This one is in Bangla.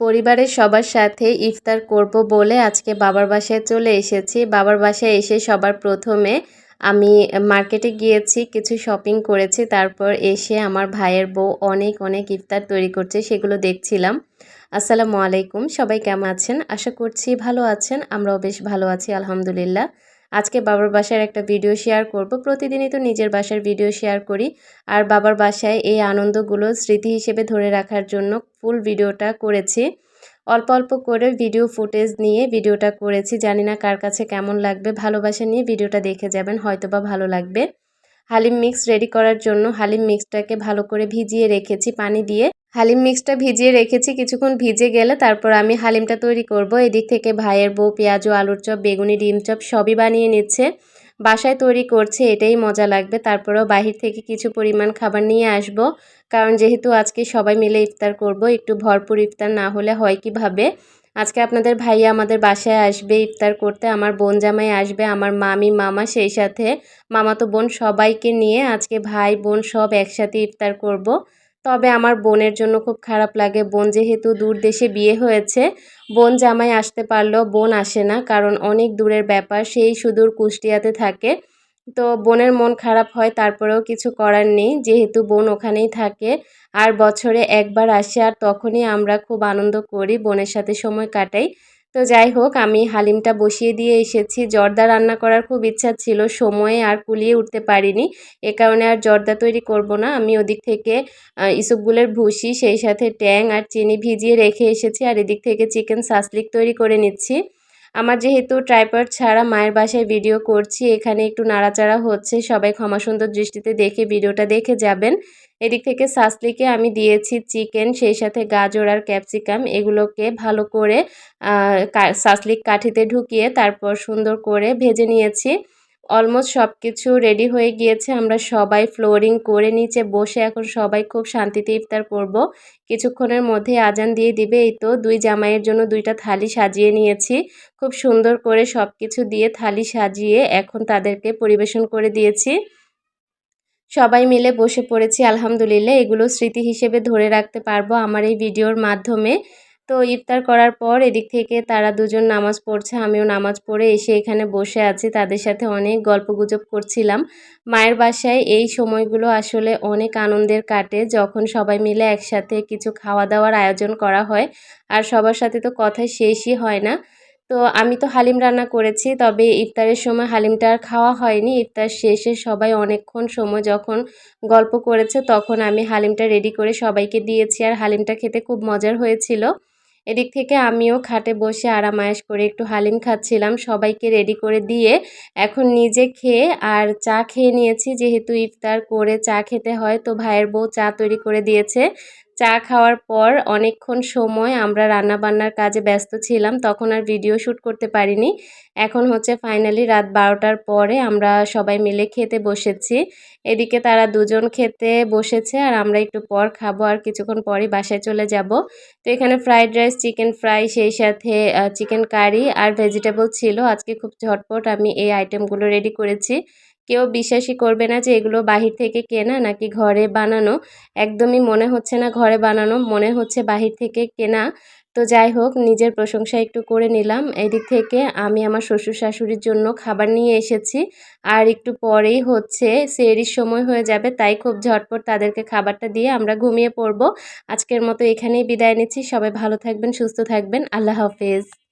পরিবারের সবার সাথে ইফতার করব বলে আজকে বাবার বাসায় চলে এসেছি। বাবার বাসায় এসে সবার প্রথমে আমি মার্কেটে গিয়েছি, কিছু শপিং করেছি, তারপর এসে আমার ভাইয়ের বউ অনেক অনেক ইফতার তৈরি করছে, সেগুলো দেখছিলাম। আসসালামু আলাইকুম, সবাই কেমন আছেন? আশা করছি ভালো আছেন, আমরাও বেশ ভালো আছি, আলহামদুলিল্লাহ। আজকে বাবার বাসার একটা ভিডিও শেয়ার করব। প্রতিদিনই তো নিজের বাসার ভিডিও শেয়ার করি। আর বাবার বাসায় এই আনন্দগুলো স্মৃতি হিসেবে ধরে রাখার জন্য ফুল ভিডিওটা করেছি। অল্প অল্প করে ভিডিও ফুটেজ নিয়ে ভিডিওটা করেছি। জানি না কার কাছে কেমন লাগবে। ভালোবাসা নিয়ে ভিডিওটা দেখে যাবেন হয়তো বা ভালো লাগবে। হালিম মিক্স রেডি করার জন্য হালিম মিক্সটাকে ভালো করে ভিজিয়ে রেখেছি পানি দিয়ে। হালিম মিক্সটা ভিজিয়ে রেখেছি, কিছুক্ষণ ভিজে গেলে তারপর আমি হালিমটা তৈরি করব। এদিক থেকে ভাইয়ের বউ পেঁয়াজ, আলুর চপ, বেগুনি, ডিম চপ সবই বানিয়ে নিচ্ছে। বাসায় তৈরি করছে, এটাই মজা লাগবে। তারপরেও বাহির থেকে কিছু পরিমাণ খাবার নিয়ে আসব। কারণ যেহেতু আজকে সবাই মিলে ইফতার করব, একটু ভরপুর ইফতার না হলে হয় কীভাবে? আজকে আপনাদের ভাইয়া আমাদের বাসায় আসবে, ইফতার করতে। আমার বোন জামাই আসবে, আমার মামি, মামা সেই সাথে। মামাতো বোন সবাইকে নিয়ে আজকে ভাই, বোন সব একসাথে ইফতার করব। তবে আমার বোনের জন্য খুব খারাপ লাগে। বোন যেহেতু দূর দেশে বিয়ে হয়েছে, বোন জামাই আসতে পারলেও বোন আসে না, কারণ অনেক দূরের ব্যাপার। সেই সুদূর কুষ্টিয়াতে থাকে। তো বোনের মন খারাপ হয়, তারপরেও কিছু করার নেই। যেহেতু বোন ওখানেই থাকে, আর বছরে একবার আসে আর তখনই আমরা খুব আনন্দ করি, বোনের সাথে সময় কাটাই। তো যাই হোক, আমি হালিমটা বসিয়ে দিয়ে এসেছি। জর্দা রান্না করার খুব ইচ্ছা ছিল, সময়ে আর কুলিয়ে উঠতে পারিনি। এ কারণে আর জর্দা তৈরি করব না। আমি ওদিক থেকে ইসুপগুলের ভুসি, সেই সাথে ট্যাং আর চিনি ভিজিয়ে রেখে এসেছি। আর এদিক থেকে চিকেন সাসলিক তৈরি করে নিচ্ছি। আমার যেহেতু ট্রাইপড ছাড়া মায়ের বাসায় ভিডিও করছি, এখানে একটু নাড়াচাড়া হচ্ছে, সবাই ক্ষমা সুন্দর দৃষ্টিতে দেখে ভিডিওটা দেখে যাবেন। এদিক থেকে সাসলিকে আমি দিয়েছি চিকেন সেই সাথে গাজর আর ক্যাপসিকাম এগুলোকে ভালো করে সাসলিক কাঠিতে ঢুকিয়ে তারপর সুন্দর করে ভেজে নিয়েছি। অলমোস্ট সব কিছু রেডি হয়ে গিয়েছে। আমরা সবাই ফ্লোরিং করে নিচে বসে এখন সবাই খুব শান্তিতে ইফতার করব। কিছুক্ষণের মধ্যে আজান দিয়ে দিবে। এই তো দুই জামাইয়ের জন্য দুইটা থালি সাজিয়ে নিয়েছি। খুব সুন্দর করে সব কিছু দিয়ে থালি সাজিয়ে এখন তাদেরকে পরিবেশন করে দিয়েছি। সবাই মিলে বসে পড়েছি। আলহামদুলিল্লাহ এগুলো স্মৃতি হিসেবে ধরে রাখতে পারব আমার এই ভিডিওর মাধ্যমে। তো ইফতার করার পর এদিক থেকে তারা দুজন নামাজ পড়ছে, আমিও নামাজ পড়ে এসে এখানে বসে আছি, তাদের সাথে অনেক গল্প গুজব করছিলাম। মায়ের বাসায় এই সময়গুলো আসলে অনেক আনন্দের কাটে, যখন সবাই মিলে একসাথে কিছু খাওয়া দাওয়ার আয়োজন করা হয় আর সবার সাথে তো কথা শেষই হয় না। তো আমি তো হালিম রান্না করেছি, তবে ইফতারের সময় হালিমটা আর খাওয়া হয়নি। ইফতার শেষে সবাই অনেকক্ষণ সময় যখন গল্প করেছে, তখন আমি হালিমটা রেডি করে সবাইকে দিয়েছি আর হালিমটা খেতে খুব মজার হয়েছিল। এদিক থেকে আমিও খাটে বসে আরামায়াস করে একটু হালিম খাচ্ছিলাম, সবাইকে রেডি করে দিয়ে এখন নিজে খেয়ে আর চা খেয়ে নিয়েছি। যেহেতু ইফতার করে চা খেতে হয়, তো ভাইয়ের বউ চা তৈরি করে দিয়েছে। চা খাওয়ার পর অনেকক্ষণ সময় আমরা রান্না বান্নার কাজে ব্যস্ত ছিলাম, তখন আর ভিডিও শ্যুট করতে পারিনি। এখন হচ্ছে ফাইনালি রাত বারোটার পরে আমরা সবাই মিলে খেতে বসেছি। এদিকে তারা দুজন খেতে বসেছে আর আমরা একটু পর খাব আর কিছুক্ষণ পরই বাসায় চলে যাব। তো এখানে ফ্রাইড রাইস চিকেন ফ্রাই সেই সাথে চিকেন কারি আর ভেজিটেবল ছিল। আজকে খুব ঝটপট আমি এই আইটেমগুলো রেডি করেছি। কেউ বিশ্বাসই করবে না যে এগুলো বাহির থেকে কেনা নাকি ঘরে বানানো। একদমই মনে হচ্ছে না ঘরে বানানো, মনে হচ্ছে বাহির থেকে কেনা। তো যাই হোক, নিজের প্রশংসা একটু করে নিলাম। এদিক থেকে আমি আমার শ্বশুর শাশুড়ির জন্য খাবার নিয়ে এসেছি। আর একটু পরেই হচ্ছে সেরির সময় হয়ে যাবে, তাই খুব ঝটপট তাদেরকে খাবারটা দিয়ে আমরা ঘুমিয়ে পড়ব। আজকের মতো এখানেই বিদায় নিচ্ছি। সবাই ভালো থাকবেন, সুস্থ থাকবেন। আল্লাহ হাফেজ।